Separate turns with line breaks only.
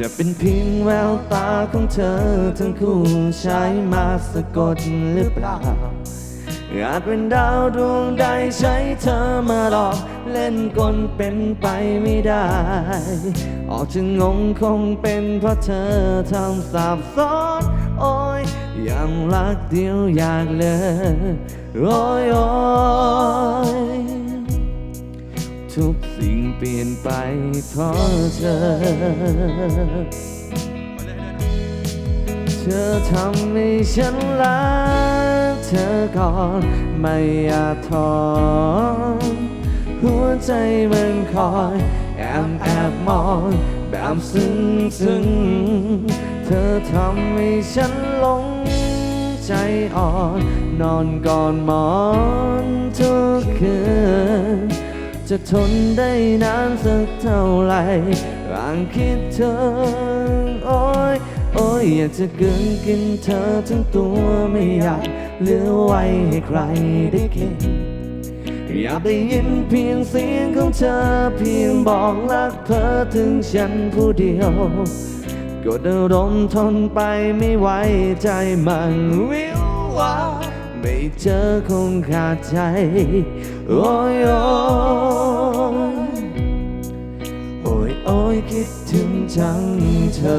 จะเป็นเพียงแววตาของเธอ ทั้งคู่ใช้มาสะกดหรือเปล่า อาจเป็นดาวดวงใดใช้เธอมาหลอก เล่นกลเป็นไปไม่ได้ ออกจะงงคงเป็นเพราะเธอทำสับซ้อนโอ้ยยังรักเดียวอยากเลยโอ้ยโอ้ย ทุกสิ่งเปลี่ยนไปเพราะเธอ เธอทำให้ฉันรักเธอก่อนไม่อยากถอนหัวใจมันคอยแอบแอบมองแบบซึ้งซึ้งเธอทำให้ฉันหลงใจอ่อน นอนก่อนหมอนทุกคืน จะทนได้นานสักเท่าไหร่ร่างคิดถึงโอ้ยโอ้ยอยากจะเกินกินเธอทั้งตัวไม่อยากเหลือไว้ให้ใครได้กินอยากได้ยินเพียงเสียงของเธอเพียงบอกรักเธอถึงฉันผู้เดียวก็เดินรมทนไปไม่ไหวใจมันวิววาไม่เจอคงขาดใจ โอ้ยโอ้ คิดถึงจังเธอ